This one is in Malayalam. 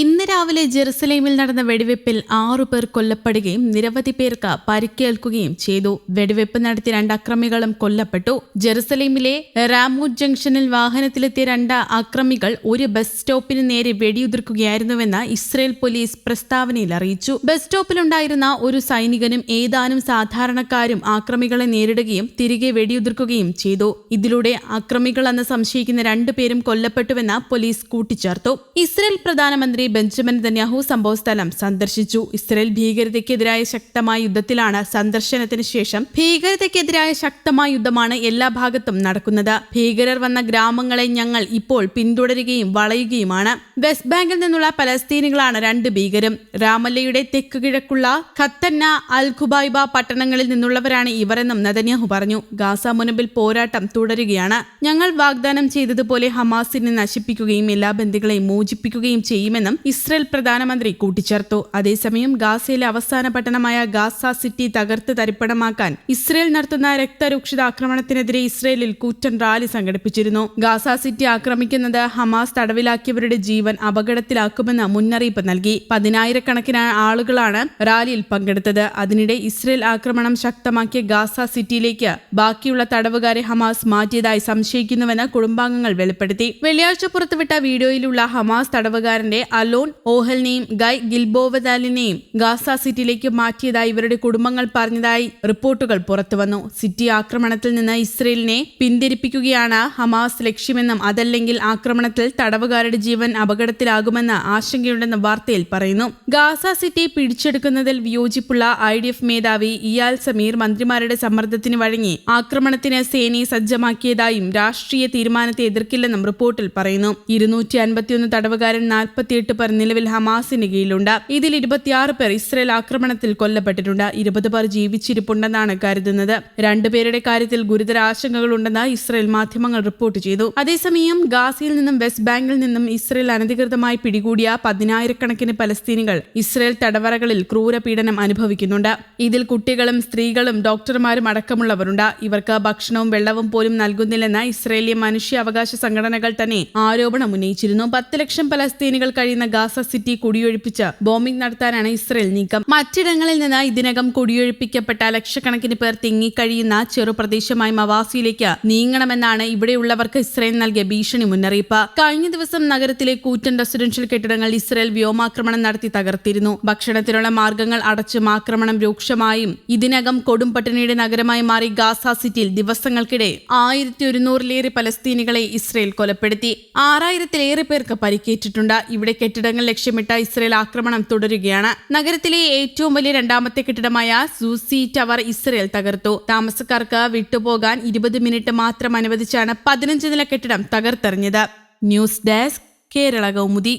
ഇന്ന് രാവിലെ ജെറുസലേമിൽ നടന്ന വെടിവെപ്പിൽ ആറു പേർ കൊല്ലപ്പെടുകയും നിരവധി പേർക്ക് പരിക്കേൽക്കുകയും ചെയ്തു. വെടിവെപ്പ് നടത്തിയ രണ്ട് അക്രമികളും കൊല്ലപ്പെട്ടു. ജെറുസലേമിലെ റാമൂട്ട് ജംഗ്ഷനിൽ വാഹനത്തിലെത്തിയ രണ്ട് അക്രമികൾ ഒരു ബസ് സ്റ്റോപ്പിന് നേരെ വെടിയുതിർക്കുകയായിരുന്നുവെന്ന് ഇസ്രയേൽ പോലീസ് പ്രസ്താവനയിൽ അറിയിച്ചു. ബസ് സ്റ്റോപ്പിലുണ്ടായിരുന്ന ഒരു സൈനികനും ഏതാനും സാധാരണക്കാരും ആക്രമികളെ നേരിടുകയും തിരികെ വെടിയുതിർക്കുകയും ചെയ്തു. ഇതിലൂടെ അക്രമികളെന്ന് സംശയിക്കുന്ന രണ്ടുപേരും കൊല്ലപ്പെട്ടുവെന്ന് പോലീസ് കൂട്ടിച്ചേർത്തു. ഇസ്രയേൽ പ്രധാനമന്ത്രി ബെഞ്ചമിൻ നെതന്യാഹു സംഭവസ്ഥലം സന്ദർശിച്ചു. ഇസ്രയേൽ ഭീകരതയ്ക്കെതിരായ ശക്തമായ യുദ്ധത്തിലാണ് സന്ദർശനത്തിന് ശേഷം ഭീകരതയ്ക്കെതിരായ ശക്തമായ യുദ്ധമാണ് എല്ലാ ഭാഗത്തും നടക്കുന്നത്. ഭീകരർ വന്ന ഗ്രാമങ്ങളെ ഞങ്ങൾ ഇപ്പോൾ പിന്തുടരുകയും വളയുകയുമാണ്. വെസ്റ്റ് ബാങ്കിൽ നിന്നുള്ള പലസ്തീനികളാണ് രണ്ട് ഭീകരും രാമല്ലയുടെ തെക്ക് കിഴക്കുള്ള ഖത്തന്ന അൽ പട്ടണങ്ങളിൽ നിന്നുള്ളവരാണ് ഇവരെന്നും നെതന്യാഹു പറഞ്ഞു. ഗാസ മുനമ്പിൽ പോരാട്ടം തുടരുകയാണ്. ഞങ്ങൾ വാഗ്ദാനം ചെയ്തതുപോലെ ഹമാസിനെ നശിപ്പിക്കുകയും എല്ലാ ബന്ധുക്കളെയും മോചിപ്പിക്കുകയും ചെയ്യുമെന്നും ഇസ്രയേൽ പ്രധാനമന്ത്രി കൂട്ടിച്ചേർത്തു. അതേസമയം ഗാസയിലെ അവസാന പട്ടണമായ ഗാസ സിറ്റി തകർത്ത് തരിപ്പണമാക്കാൻ ഇസ്രയേൽ നടത്തുന്ന രക്തരൂക്ഷിത ആക്രമണത്തിനെതിരെ ഇസ്രയേലിൽ കൂറ്റൻ റാലി സംഘടിപ്പിച്ചിരുന്നു. ഗാസ സിറ്റി ആക്രമിക്കുന്നത് ഹമാസ് തടവിലാക്കിയവരുടെ ജീവൻ അപകടത്തിലാക്കുമെന്ന് മുന്നറിയിപ്പ് നൽകി. പതിനായിരക്കണക്കിന് ആളുകളാണ് റാലിയിൽ പങ്കെടുത്തത്. അതിനിടെ ഇസ്രയേൽ ആക്രമണം ശക്തമാക്കിയ ഗാസ സിറ്റിയിലേക്ക് ബാക്കിയുള്ള തടവുകാരെ ഹമാസ് മാറ്റിയതായി സംശയിക്കുന്നുവെന്ന് കുടുംബാംഗങ്ങൾ വെളിപ്പെടുത്തി. വെള്ളിയാഴ്ച പുറത്തുവിട്ട വീഡിയോയിലുള്ള ഹമാസ് തടവുകാരന്റെ അലോൺ ഓഹലിനെയും ഗൈ ഗിൽബോവദാലിനെയും ഗാസ സിറ്റിയിലേക്ക് മാറ്റിയതായി ഇവരുടെ കുടുംബങ്ങൾ പറഞ്ഞതായി റിപ്പോർട്ടുകൾ പുറത്തുവന്നു. സിറ്റി ആക്രമണത്തിൽ നിന്ന് ഇസ്രയേലിനെ പിന്തിരിപ്പിക്കുകയാണ് ഹമാസ് ലക്ഷ്യമെന്നും അതല്ലെങ്കിൽ ആക്രമണത്തിൽ തടവുകാരുടെ ജീവൻ അപകടത്തിലാകുമെന്ന് ആശങ്കയുണ്ടെന്ന് വാർത്തയിൽ പറയുന്നു. ഗാസ സിറ്റി പിടിച്ചെടുക്കുന്നതിൽ വിയോജിപ്പുള്ള ഐ ഡി എഫ് മേധാവി ഇയാൽ സമീർ മന്ത്രിമാരുടെ സമ്മർദ്ദത്തിന് വഴങ്ങി ആക്രമണത്തിന് സേനയെ സജ്ജമാക്കിയതായും രാഷ്ട്രീയ തീരുമാനത്തെ എതിർക്കില്ലെന്നും റിപ്പോർട്ടിൽ പറയുന്നു. ഇരുന്നൂറ്റി അൻപത്തിയൊന്ന് തടവുകാരൻ നാൽപ്പത്തിയെട്ട് പേർ നിലവിൽ ഹമാസിന് കീഴിലുണ്ട്. ഇതിൽ ഇരുപത്തിയാറ് പേർ ഇസ്രയേൽ ആക്രമണത്തിൽ കൊല്ലപ്പെട്ടിട്ടുണ്ട്. ഇരുപത് പേർ ജീവിച്ചിരിപ്പുണ്ടെന്നാണ് കരുതുന്നത്. രണ്ടുപേരുടെ കാര്യത്തിൽ ഗുരുതര ആശങ്കകളുണ്ടെന്ന് ഇസ്രയേൽ മാധ്യമങ്ങൾ റിപ്പോർട്ട് ചെയ്തു. അതേസമയം ഗാസയിൽ നിന്നും വെസ്റ്റ് ബാങ്കിൽ നിന്നും ഇസ്രയേൽ അനധികൃതമായി പിടികൂടിയ പതിനായിരക്കണക്കിന് പലസ്തീനികൾ ഇസ്രയേൽ തടവറകളിൽ ക്രൂരപീഡനം അനുഭവിക്കുന്നുണ്ട്. ഇതിൽ കുട്ടികളും സ്ത്രീകളും ഡോക്ടർമാരും അടക്കമുള്ളവരുണ്ട്. ഇവർക്ക് ഭക്ഷണവും വെള്ളവും പോലും നൽകുന്നില്ലെന്ന് ഇസ്രയേലിയ മനുഷ്യാവകാശ സംഘടനകൾ തന്നെ ആരോപണം ഉന്നയിച്ചിരുന്നു. പത്ത് ലക്ഷം പലസ്തീനികൾ കഴിയുന്ന ഗാസ സിറ്റി കുടിയൊഴിപ്പിച്ച് ബോംബിംഗ് നടത്താനാണ് ഇസ്രയേൽ നീക്കം. മറ്റിടങ്ങളിൽ നിന്ന് ഇതിനകം കുടിയൊഴിപ്പിക്കപ്പെട്ട ലക്ഷക്കണക്കിന് പേർ തിങ്ങിക്കഴിയുന്ന ചെറുപ്രദേശമായ മവാസിയിലേക്ക് നീങ്ങണമെന്നാണ് ഇവിടെയുള്ളവർക്ക് ഇസ്രയേൽ നൽകിയ ഭീഷണി മുന്നറിയിപ്പ്. കഴിഞ്ഞ ദിവസം നഗരത്തിലെ കൂറ്റൻ റെസിഡൻഷ്യൽ കെട്ടിടങ്ങൾ ഇസ്രയേൽ വ്യോമാക്രമണം നടത്തി തകർത്തിരുന്നു. ഭക്ഷണത്തിനുള്ള മാർഗങ്ങൾ അടച്ചും ആക്രമണം രൂക്ഷമായും ഇതിനകം കൊടും പട്ടിണിയുടെ നഗരമായി മാറി ഗാസ സിറ്റിയിൽ ദിവസങ്ങൾക്കിടെ ആയിരത്തി ഒരുന്നൂറിലേറെ പലസ്തീനികളെ ഇസ്രയേൽ കൊലപ്പെടുത്തി. ആറായിരത്തിലേറെ പേർക്ക് പരിക്കേറ്റിട്ടുണ്ട്. ഇവിടെ കെട്ടിടങ്ങൾ ലക്ഷ്യമിട്ട ഇസ്രയേൽ ആക്രമണം തുടരുകയാണ്. നഗരത്തിലെ ഏറ്റവും വലിയ രണ്ടാമത്തെ കെട്ടിടമായ സൂസി ടവർ ഇസ്രയേൽ തകർത്തു. താമസക്കാർക്ക് വിട്ടുപോകാൻ ഇരുപത് മിനിറ്റ് മാത്രം അനുവദിച്ചാണ് പതിനഞ്ച് നില കെട്ടിടം തകർത്തെറിഞ്ഞത്. News desk Kerala Kaumudi.